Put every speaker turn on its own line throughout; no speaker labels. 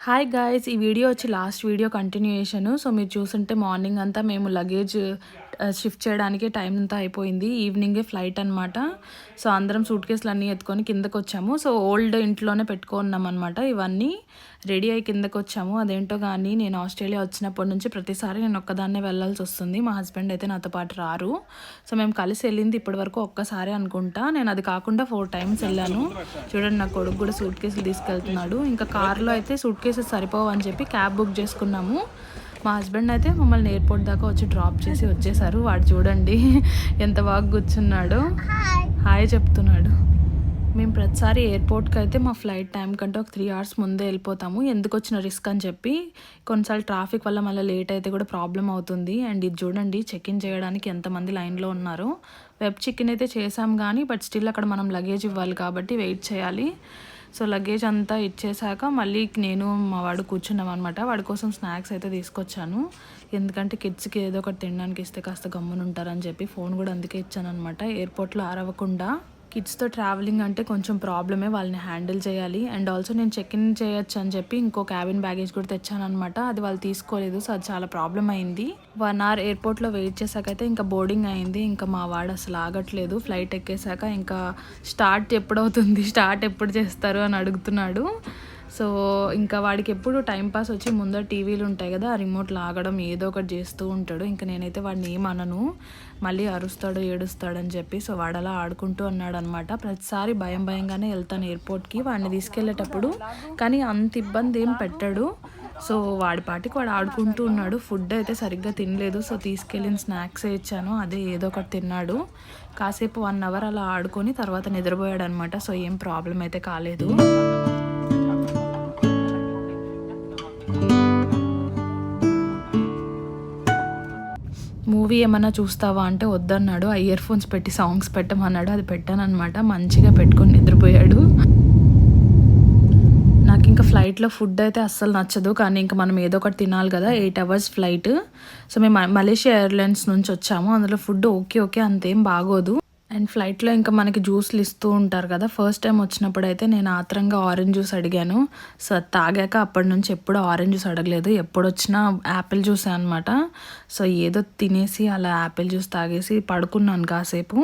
Hi guys ఈ video వచ్చి last video continuation so మీరు చూసుంటే మార్నింగ్ అంతా మేము లగేజ్ షిఫ్ట్ చేయడానికి టైం అంతా అయిపోయింది. ఈవినింగే ఫ్లైట్ అనమాట సో అందరం సూట్ కేసులు అన్నీ ఎత్తుకొని కిందకు వచ్చాము సో ఓల్డ్ ఇంట్లోనే పెట్టుకున్నాం అనమాట ఇవన్నీ. రెడీ అయ్యి కిందకు వచ్చాము అదేంటో కానీ నేను ఆస్ట్రేలియా వచ్చినప్పటి నుంచి ప్రతిసారి నేను ఒక్కదాన్నే వెళ్ళాల్సి వస్తుంది. మా హస్బెండ్ అయితే నాతో పాటు రారు. సో మేము కలిసి వెళ్ళింది ఇప్పటివరకు ఒక్కసారి అనుకుంటా. నేను అది కాకుండా ఫోర్ టైమ్స్ వెళ్ళాను. చూడండి నా కొడుకు కూడా సూట్ కేసులు తీసుకెళ్తున్నాడు. ఇంకా కార్లో అయితే సూట్ కేసెస్ సరిపోవని చెప్పి క్యాబ్ బుక్ చేసుకున్నాము. మా హస్బెండ్ అయితే మమ్మల్ని ఎయిర్పోర్ట్ దాకా వచ్చి డ్రాప్ చేసి వచ్చేసారు. వాడు చూడండి ఎంత బాగా కూర్చున్నాడు. హాయ్ చెప్తున్నాడు. మేము ప్రతిసారి ఎయిర్పోర్ట్కి అయితే మా ఫ్లైట్ టైం కంటే ఒక త్రీ అవర్స్ ముందే వెళ్ళిపోతాము. ఎందుకు వచ్చిన రిస్క్ అని చెప్పి కొన్నిసార్లు ట్రాఫిక్ వల్ల మళ్ళీ లేట్ అయితే కూడా ప్రాబ్లం అవుతుంది. అండ్ ఇది చూడండి చెక్ ఇన్ చేయడానికి ఎంతమంది లైన్లో ఉన్నారు. వెబ్ చెక్ ఇన్ అయితే చేసాం కానీ బట్ స్టిల్ అక్కడ మనం లగేజ్ ఇవ్వాలి కాబట్టి వెయిట్ చేయాలి. సో లగేజ్ అంతా ఇచ్చేసాక మళ్ళీ నేను మా వాడు కూర్చున్నాం అనమాట వాడి కోసం స్నాక్స్ అయితే తీసుకొచ్చాను. ఎందుకంటే కిడ్స్కి ఏదో ఒకటి తినడానికి ఇస్తే కాస్త గమ్మునుంటారని చెప్పి ఫోన్ కూడా అందుకే ఇచ్చాను అనమాట ఎయిర్పోర్ట్లో అరవకుండా కిడ్స్తో ట్రావెలింగ్ అంటే కొంచెం ప్రాబ్లమే వాళ్ళని హ్యాండిల్ చేయాలి. అండ్ ఆల్సో నేను చెక్ ఇన్ చేయొచ్చు అని చెప్పి ఇంకో క్యాబిన్ బ్యాగేజ్ కూడా తెచ్చాను అనమాట అది వాళ్ళు తీసుకోలేదు సో అది చాలా ప్రాబ్లం అయింది. వన్ అవర్ ఎయిర్పోర్ట్లో వెయిట్ చేశాకైతే ఇంకా బోర్డింగ్ అయింది. ఇంకా మా వాడు అసలు ఆగట్లేదు. ఫ్లైట్ ఎక్కేసాక ఇంకా స్టార్ట్ ఎప్పుడవుతుంది స్టార్ట్ ఎప్పుడు చేస్తారు అని అడుగుతున్నాడు. సో ఇంకా వాడికి ఎప్పుడు టైంపాస్ వచ్చి ముందర టీవీలు ఉంటాయి కదా ఆ రిమోట్ లాగడం ఏదో ఒకటి చేస్తూ ఉంటాడు. ఇంకా నేనైతే వాడిని ఏమనను మళ్ళీ అరుస్తాడు ఏడుస్తాడని చెప్పి సో వాడు అలా ఆడుకుంటూ అన్నాడు అనమాట ప్రతిసారి భయం భయంగానే వెళ్తాను ఎయిర్పోర్ట్కి వాడిని తీసుకెళ్ళేటప్పుడు. కానీ అంత ఇబ్బంది ఏం పెట్టాడు. సో వాడి పాటికి వాడు ఆడుకుంటూ ఉన్నాడు. ఫుడ్ అయితే సరిగ్గా తినలేదు. సో తీసుకెళ్ళిన స్నాక్స్ ఇచ్చాను అదే ఏదో ఒకటి తిన్నాడు. కాసేపు వన్ అవర్ అలా ఆడుకొని తర్వాత నిద్రపోయాడు అనమాట సో ఏం ప్రాబ్లం అయితే కాలేదు. మూవీ ఏమన్నా చూస్తావా అంటే వద్దన్నాడు. ఆ ఇయర్ ఫోన్స్ పెట్టి సాంగ్స్ పెట్టమన్నాడు. అది పెట్టానమాట మంచిగా పెట్టుకొని నిద్రపోయాడు. నాకు ఇంకా ఫ్లైట్లో ఫుడ్ అయితే అస్సలు నచ్చదు. కానీ ఇంకా మనం ఏదో ఒకటి తినాలి కదా. Eight hours flight. సో మేము మలేషియా ఎయిర్లైన్స్ నుంచి వచ్చాము. అందులో ఫుడ్ ఓకే ఓకే అంతేం బాగోదు. అండ్ ఫ్లైట్లో ఇంకా మనకి జ్యూస్లు ఇస్తూ ఉంటారు కదా ఫస్ట్ టైం వచ్చినప్పుడు అయితే నేను ఆత్రంగా ఆరెంజ్ జ్యూస్ అడిగాను. సో తాగాక అప్పటి నుంచి ఎప్పుడు ఆరెంజ్ జ్యూస్ అడగలేదు. ఎప్పుడు వచ్చినా యాపిల్ జ్యూస్ అనమాట సో ఏదో తినేసి అలా యాపిల్ జ్యూస్ తాగేసి పడుకున్నాను కాసేపు.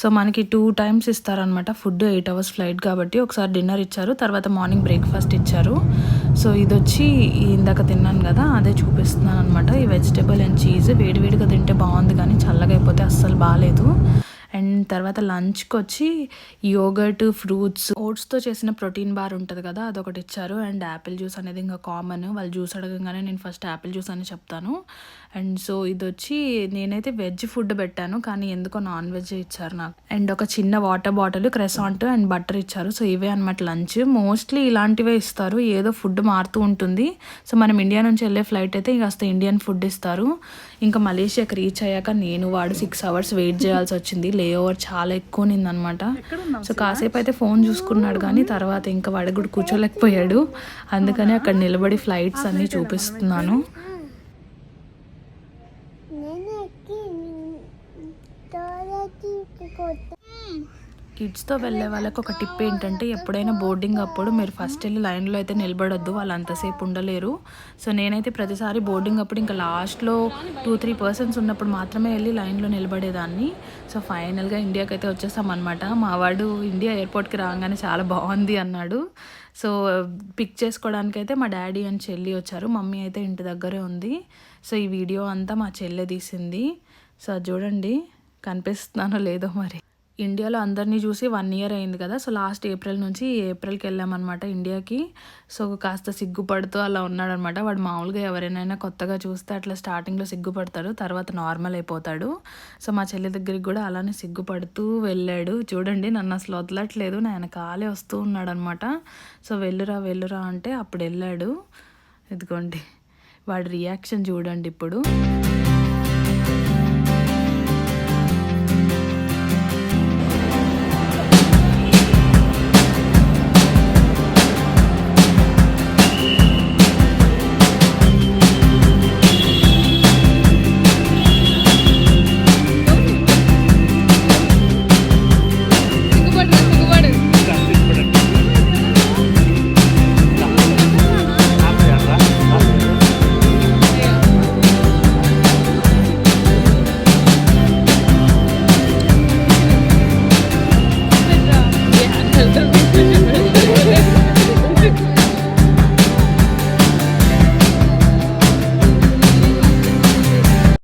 సో మనకి టూ టైమ్స్ ఇస్తారనమాట ఫుడ్ ఎయిట్ అవర్స్ ఫ్లైట్ కాబట్టి ఒకసారి డిన్నర్ ఇచ్చారు తర్వాత మార్నింగ్ బ్రేక్ఫాస్ట్ ఇచ్చారు. సో ఇది వచ్చి ఇందాక తిన్నాను కదా అదే చూపిస్తున్నాను అనమాట ఈ వెజిటేబుల్ అండ్ చీజ్ వేడివేడిగా తింటే బాగుంది కానీ చల్లగా అయిపోతే అస్సలు బాగాలేదు. అండ్ తర్వాత లంచ్కి వచ్చి యోగర్ట్ ఫ్రూట్స్ ఓట్స్తో చేసిన ప్రోటీన్ బార్ ఉంటుంది కదా అదొకటి ఇచ్చారు. అండ్ యాపిల్ జ్యూస్ అనేది ఇంకా కామన్. వాళ్ళు జ్యూస్ అడగంగానే నేను ఫస్ట్ యాపిల్ జ్యూస్ అని చెప్తాను. అండ్ సో ఇది వచ్చి నేనైతే వెజ్ ఫుడ్ పెట్టాను కానీ ఎందుకో నాన్ వెజ్ ఇచ్చారు నాకు. అండ్ ఒక చిన్న water bottle croissant and butter ఇచ్చారు. సో ఇవే అనమాట లంచ్. మోస్ట్లీ ఇలాంటివే ఇస్తారు. ఏదో ఫుడ్ మారుతూ ఉంటుంది. సో మనం ఇండియా నుంచి వెళ్ళే ఫ్లైట్ అయితే కాస్త ఇండియన్ ఫుడ్ ఇస్తారు. ఇంకా మలేషియాకి రీచ్ అయ్యాక నేను వాడు సిక్స్ అవర్స్ వెయిట్ చేయాల్సి వచ్చింది. లే ఓవర్ చాలా ఎక్కువ అనమాట సో కాసేపు అయితే ఫోన్ చూసుకున్నాడు కానీ తర్వాత ఇంకా వాడు కూడా కూర్చోలేకపోయాడు. అందుకని అక్కడ నిలబడి ఫ్లైట్స్ అన్నీ చూపిస్తున్నాను. కిడ్స్తో వెళ్ళే వాళ్ళకి ఒక టిప్ ఏంటంటే ఎప్పుడైనా బోర్డింగ్ అప్పుడు మీరు ఫస్ట్ వెళ్ళి లైన్లో అయితే నిలబడొద్దు వాళ్ళు అంతసేపు ఉండలేరు. సో నేనైతే ప్రతిసారి బోర్డింగ్ అప్పుడు ఇంకా లాస్ట్లో టూ త్రీ పర్సన్స్ ఉన్నప్పుడు మాత్రమే వెళ్ళి లైన్లో నిలబడేదాన్ని. సో ఫైనల్గా ఇండియాకి అయితే వచ్చేసామన్నమాట. మా వాడు ఇండియా ఎయిర్పోర్ట్కి రాగానే చాలా బాగుంది అన్నాడు. సో పిక్ చేసుకోవడానికి అయితే మా డాడీ అండ్ చెల్లి వచ్చారు. మమ్మీ అయితే ఇంటి దగ్గరే ఉంది. సో ఈ వీడియో అంతా మా చెల్లె తీసింది. సో చూడండి కనిపిస్తున్నానో లేదో మరి. ఇండియాలో అందరినీ చూసి వన్ ఇయర్ అయింది కదా సో లాస్ట్ ఏప్రిల్ నుంచి ఏప్రిల్కి వెళ్ళామన్నమాట ఇండియాకి. సో కాస్త సిగ్గుపడుతూ అలా ఉన్నాడనమాట వాడు మామూలుగా ఎవరైనా కొత్తగా చూస్తే అట్లా స్టార్టింగ్లో సిగ్గుపడతాడు తర్వాత నార్మల్ అయిపోతాడు. సో మా చెల్లి దగ్గరికి కూడా అలానే సిగ్గుపడుతూ వెళ్ళాడు. చూడండి నన్ను అసలు వదలట్లేదు నేను కాలే వస్తూ ఉన్నాడనమాట సో వెళ్ళురా వెళ్ళురా అంటే అప్పుడు వెళ్ళాడు. ఇదిగోండి వాడి రియాక్షన్ చూడండి ఇప్పుడు.